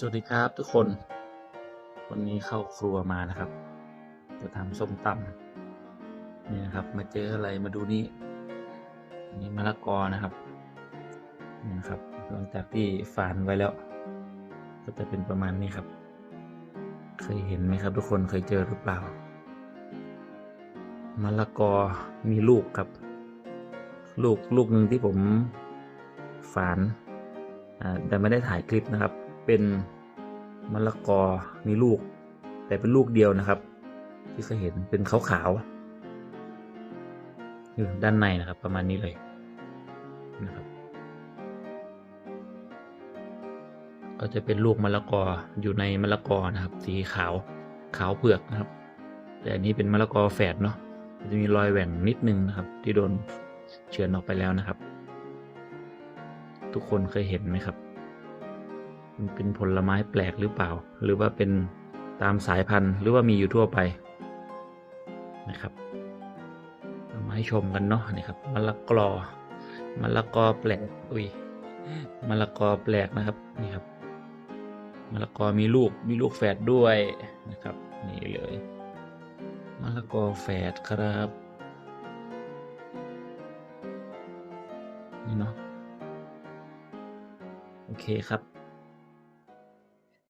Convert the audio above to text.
สวัสดีครับทุกคน วันนี้เข้าครัวมานะครับ จะทำส้มตำนี่นะครับ มาเจออะไรมาดูนี่นนี้มะละกอนะครับนี่นะครับ หลังจากที่ฝานไว้แล้ว ก็จะเป็นประมาณนี้ครับ เคยเห็นไหมครับ ทุกคนเคยเจอหรือเปล่ามะละกอมีลูกครับ ลูกลูกหนึ่งที่ผมฝานอ่าแต่ไม่ได้ถ่ายคลิปนะครับ เป็นมะละกอมีลูก แต่เป็นลูกเดียวนะครับ ที่เคยเห็นเป็นขาวๆอยู่ด้านในนะครับ ประมาณนี้เลยนะครับ ก็จะเป็นลูกมะละกออยู่ในมะละกอนะครับ สีขาวขาวเผือกนะครับ แต่อันนี้เป็นมะละกอแฝดเนาะจะมีรอยแหว่งนิดนึงนะครับ ที่โดนเฉือนออกไปแล้วนะครับ ทุกคนเคยเห็นไหมครับ มันเป็นผลไม้แปลกหรือเปล่า หรือว่าเป็นตามสายพันธุ์ หรือว่ามีอยู่ทั่วไปนะครับเอามาให้ชมกันเนาะนี่ครับมะละกอมะละกอแปลกอุ้ยมะละกอแปลกนะครับนี่ครับมะละกอมีลูกมีลูกแฝดด้วยนะครับ นี่เลยมะละกอแฝดครับนี่เนาะโอเคครับ